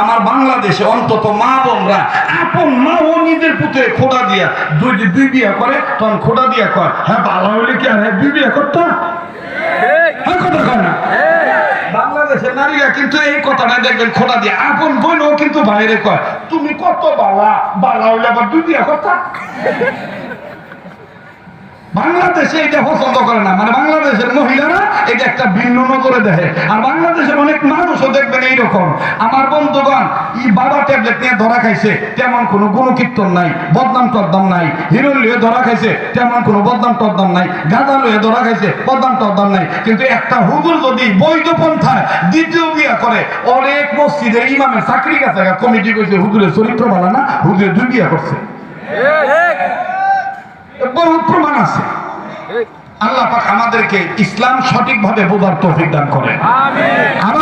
আমার বাংলাদেশে অন্তত মা বোনরা, আপন মা ও নিজের পুত্রে খোদা দিয়া, দুই দুই বিয়া করে, তখন খোদা দিয়া কয় হ্যাঁ ভালো হইলে কি আর দুই বিয়া করতাম হ্যাঁ কথা কয় বাংলাদেশের তুমি কত বালা বালা বিয়া করতা? বাংলাদেশে এটা পছন্দ করে না মানে বাংলাদেশের মহিলারা এটা একটা ভিন্ন নজরে দেখে, আর বাংলাদেশের অনেক মানুষও দেখবেন এইরকম। আমার বন্ধুগণ ই বাবা ট্যাবলেট নিয়ে ধরা খাইছে তেমন কোনো গুণকীর্তন নাই বদনাম টদ্দাম নাই। হিরোইন লুয়ে ধরা খাইছে তেমন কোনো বদনাম টদ্দাম নাই। গাঁদা লুয়ে ধরা খাইছে বদনাম টদ্দাম নাই। কিন্তু একটা হুজুর যদি বৈধ পন্থায় দ্বিতীয় বিয়া করে অনেক মসজিদের ইমামের চাকরি কাছে কমিটি কইছে হুজুরের চরিত্র ভালো না হুজুরের দুই বিয়া করছে। বহু প্রমাণ আছে। আল্লাহ পাক আমাদেরকে ইসলাম সঠিকভাবে বোঝার তৌফিক দান করেন। আমার বলেন আমি